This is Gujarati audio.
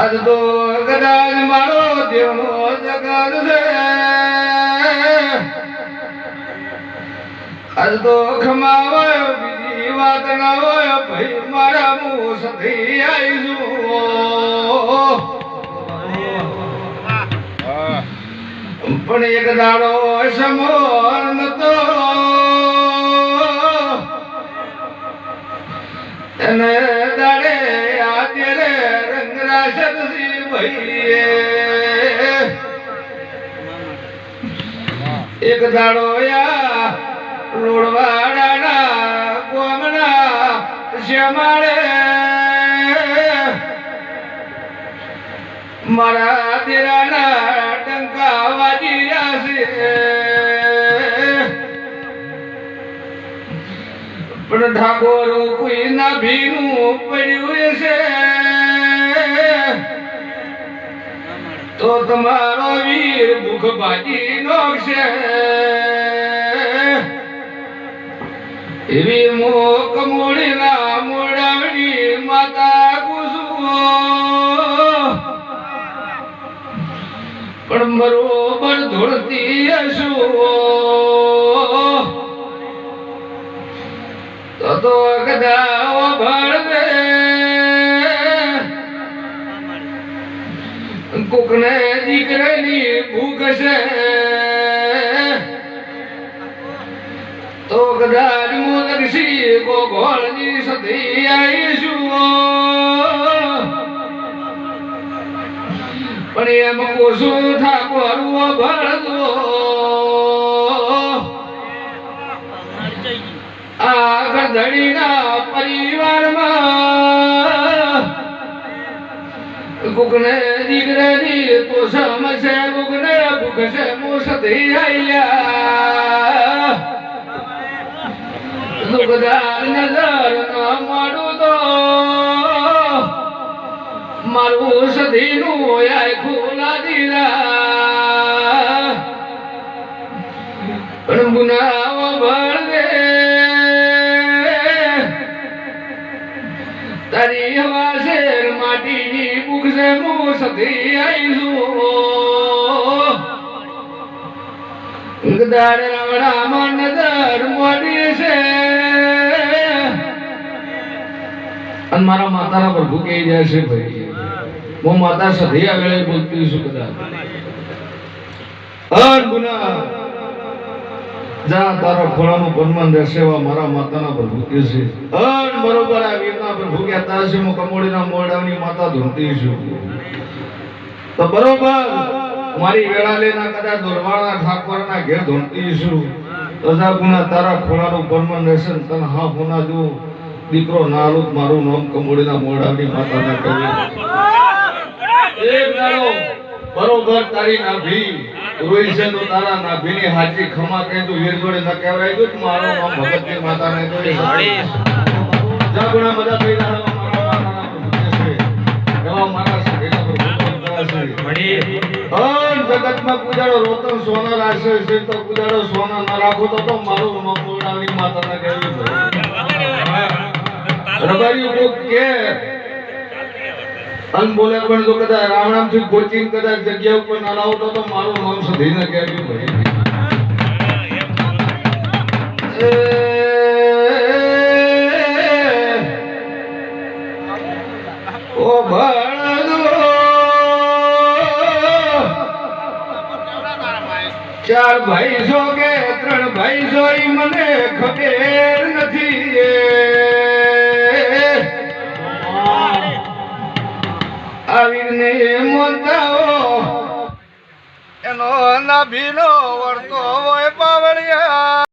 આજ તો કદાચ મારો દેવનો જગત છે. આજ તો ખમાવાયો બીજી વાત ના હોય ભાઈ મારા હું સધી આવીશું. પણ એક દાડો સમોર નતો. રંગરાશનથી ભઈએ એક દાડો યા રોડવાડાના કોમના શ્યામાળે મારા દેરાના ટંકા વાજી રહ્યા છે. પણ ઠાકોર કોઈ ના ભીનું પડ્યું છે તો તમારો વીર દુઃખ ભાજી નોખશે. એવી મોક મોડીના મોડાવડી માતા કુસુમો પણ બરોબર ધોળતી હશુઓ તો કદા ભળવે કોકને દીકરાની ભૂખ છે. તો કદાચ મોદરસી ગોગોળની સતી આવીશું. પણ એમ કોશું ઠાકોર ભરતો આ ગધડીના પરિવારમાં કુકને દીકરાની તો સમસે કુકને ભૂખ છે મુસધી આયા દુઃખદાર નજર ન મળું તો. મારું સધીનું આય ખોલા દીધા. પણ ગુનાઓ ભળવે છે હું સધી આવીશું ગદાર રાવણામાં નજર મોડી છે. અને મારા માતાના પ્રભુ કહી જાય છે ભાઈ, હું માતા સધી આગળ બોલતી છું કદાચ. અન ગુના જા તારો ખોળાનું બનમાન રહેશે એવા મારા માતાના પ્રભુ કે છે. અન બરોબર આ વીરના પ્રભુ કે તારશે હું કમોડીના મોડાની માતા ધૂમતી છું. તો બરોબર મારી વેળાલેના કદા દોરવાળા ઠાકોરના ઘેર ધૂમતી છું. તથા ગુના તારા ખોળાનું બનમાન રહેશે તન હા હોના જો દીકરો નાલું મારું નામ કમોડીના મોડાની માતાના કહ્યું એક દાડો બરોબર તારી નાભી. રોઈ છે તો તારા નાભીની હાજી ખમા કહી તું વીર જોડે ન કહેવાય. તો મારું નામ ભગતજી બધા એવા મારા સખીના પ્રભુ કરાશે અન જગતમાં રોતન સોના રાખશે છે તો કુદાડો સોના ના રાખો તો તો મારું પૂર્ણાની માતાને કહેવું રબારી કે? અન બોલે પણ જો કદાચ રાવણામથી કોચિંગ કદાચ જગ્યા ઉપર ના લાવતો તો મારો નામ સધીને કહેવું ભાઈ. ઓ ભણદો ચાર ભાઈ જો કે ત્રણ ભાઈ જોઈ મને ખબર નથી આવીને મોંતાઓ એનો નાભીનો વળતો હોય પાવળિયા.